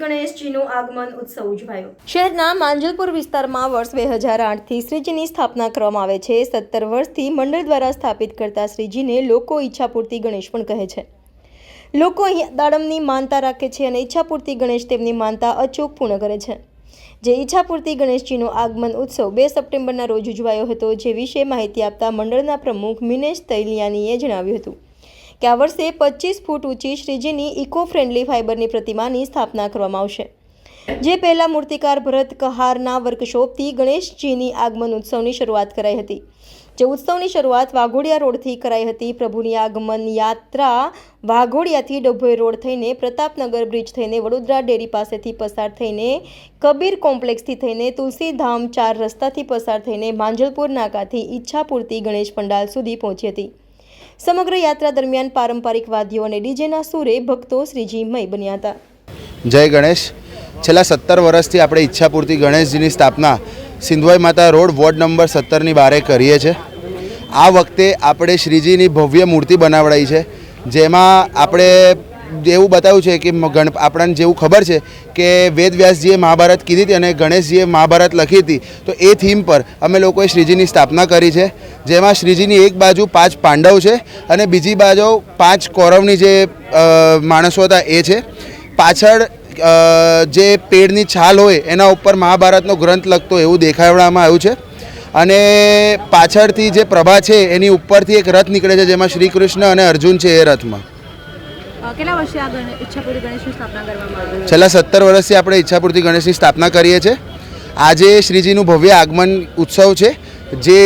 ગણેશજીનું આગમન ઉત્સવ ઉજવાયો. શહેરના માંજલપુર વિસ્તારમાં વર્ષ બે હજાર આઠથી શ્રીજીની સ્થાપના કરવામાં આવે છે. સત્તર વર્ષથી મંડળ દ્વારા સ્થાપિત કરતા શ્રીજીને લોકો ઈચ્છાપૂર્તિ ગણેશ પણ કહે છે. લોકો અહીંયા દાડમની માનતા રાખે છે અને ઈચ્છાપૂર્તિ ગણેશ તેમની માનતા અચૂક પૂર્ણ કરે છે. જે ઈચ્છાપૂર્તિ ગણેશજીનો આગમન ઉત્સવ બે સપ્ટેમ્બરના રોજ ઉજવાયો હતો, જે વિશે માહિતી આપતા મંડળના પ્રમુખ મિનેશ તૈલિયાનીએ જણાવ્યું હતું. કે આ વર્ષે પચીસ ફૂટ ઊંચી શ્રીજીની ઇકો ફ્રેન્ડલી ફાઇબરની પ્રતિમાની સ્થાપના કરવામાં આવશે. જે પહેલા મૂર્તિકાર ભરત કહારના વર્કશોપથી ગણેશજીની આગમન ઉત્સવની શરૂઆત કરાઈ હતી. જે ઉત્સવની શરૂઆત વાઘોડિયા રોડથી કરાઈ હતી. પ્રભુની આગમન યાત્રા વાઘોડિયાથી ડભોઈ રોડ થઈને પ્રતાપનગર બ્રિજ થઈને વડોદરા ડેરી પાસેથી પસાર થઈને કબીર કોમ્પ્લેક્સથી થઈને તુલસીધામ ચાર રસ્તાથી પસાર થઈને માંજલપુર નાકાથી ઈચ્છાપૂર્તિ ગણેશ પંડાલ સુધી પહોંચી હતી. સમગ્ર યાત્રા દરમિયાન પારંપરિક વાદ્યો અને ડીજેના સૂરે ભક્તો શ્રીજીમય બન્યા હતા. જય ગણેશ. છેલ્લા સત્તર વર્ષથી આપણે ઈચ્છાપૂર્તિ ગણેશજીની સ્થાપના સિંધવાઈ માતા રોડ વોર્ડ નંબર સત્તરની બારે કરીએ છીએ. આ વખતે આપણે શ્રીજીની ભવ્ય મૂર્તિ બનાવડાવી છે, જેમાં આપણે એવું બતાવ્યું છે કે ગણ આપણને જેવું ખબર છે કે વેદવ્યાસજીએ મહાભારત કીધી હતી અને ગણેશજીએ મહાભારત લખી હતી. તો એ થીમ પર અમે લોકોએ શ્રીજીની સ્થાપના કરી છે, જેમાં શ્રીજીની એક બાજુ પાંચ પાંડવ છે અને બીજી બાજુ પાંચ કૌરવની જે માણસો હતા એ છે. પાછળ જે પેડની છાલ હોય એના ઉપર મહાભારતનો ગ્રંથ લખતો એવું દેખાડવામાં આવ્યું છે. અને પાછળથી જે પ્રભા છે એની ઉપરથી એક રથ નીકળે છે, જેમાં શ્રી કૃષ્ણ અને અર્જુન છે એ રથમાં. કેટલા વર્ષે આ ગણે ઈચ્છાપુરી ગણેશની સ્થાપના કરવામાં આવી છેલ્લા સત્તર વર્ષથી આપણે ઈચ્છાપૂર્તિ ગણેશની સ્થાપના કરીએ છીએ. આજે શ્રીજીનું ભવ્ય આગમન ઉત્સવ છે જે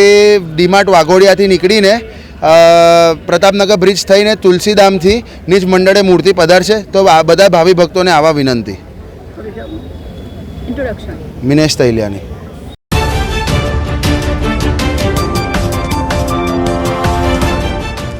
ડીમાર્ટ વાઘોડિયાથી નીકળીને પ્રતાપનગર બ્રિજ થઈને તુલસીધામથી નિજ મંડળે મૂર્તિ પધારશે. તો આ બધા ભાવિ ભક્તોને આવા વિનંતી. મિનેશ તૈલિયાની.